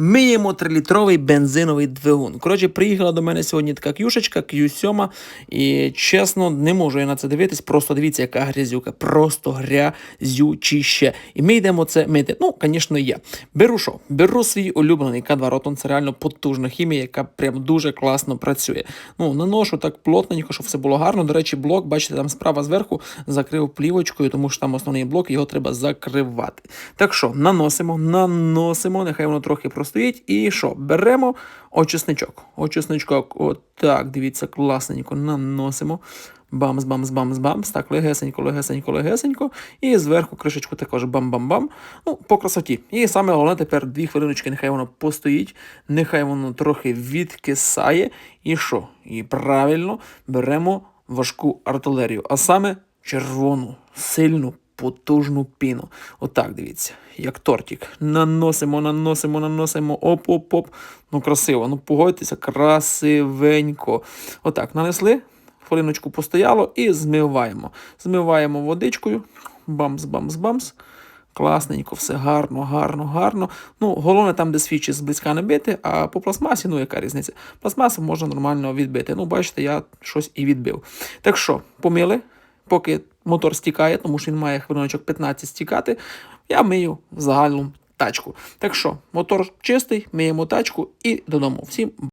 Миємо трилітровий бензиновий двигун. Коротше, приїхала до мене сьогодні така кюшечка, Q7, і чесно, не можу я на це дивитись. Просто дивіться, яка грязюка. Просто грязючіще. І ми йдемо це мити. Ну, звісно, я. Беру що? Беру свій улюблений К2 Ротон. Це реально потужна хімія, яка прям дуже класно працює. Ну, наношу так плотненько, щоб все було гарно. До речі, блок, бачите, там справа зверху закрив плівочкою, тому що там основний блок, його треба закривати. Так що, наносимо, наносимо, нехай воно трохи простоїть. І що? Беремо очисничок. Очисничок, отак, дивіться, класненько наносимо. Бамс, бамс, бамс, бамс. Так, легесенько, легесенько, легесенько. І зверху кришечку також бам-бам-бам. Ну, по красоті. І саме головне тепер дві хвилиночки, нехай воно постоїть, нехай воно трохи відкисає. І що? І правильно беремо важку артилерію, а саме червону, сильну, потужну піну. Отак, дивіться, як тортик. Наносимо, наносимо, наносимо. Оп-оп-оп. Ну, красиво. Ну, погодьтеся, красивенько. Отак, нанесли. Хвилиночку постояло і змиваємо. Змиваємо водичкою. Бамс-бамс-бамс. Класненько, все гарно, гарно, гарно. Ну, головне там, де свічі зблизька не бити, а по пластмасі, ну яка різниця? Пластмасу можна нормально відбити. Ну, бачите, я щось і відбив. Так що, помили, поки мотор стікає, тому що він має хвилиночок 15 стікати, я мию загальну тачку. Так що, мотор чистий, миємо тачку і додому. Всім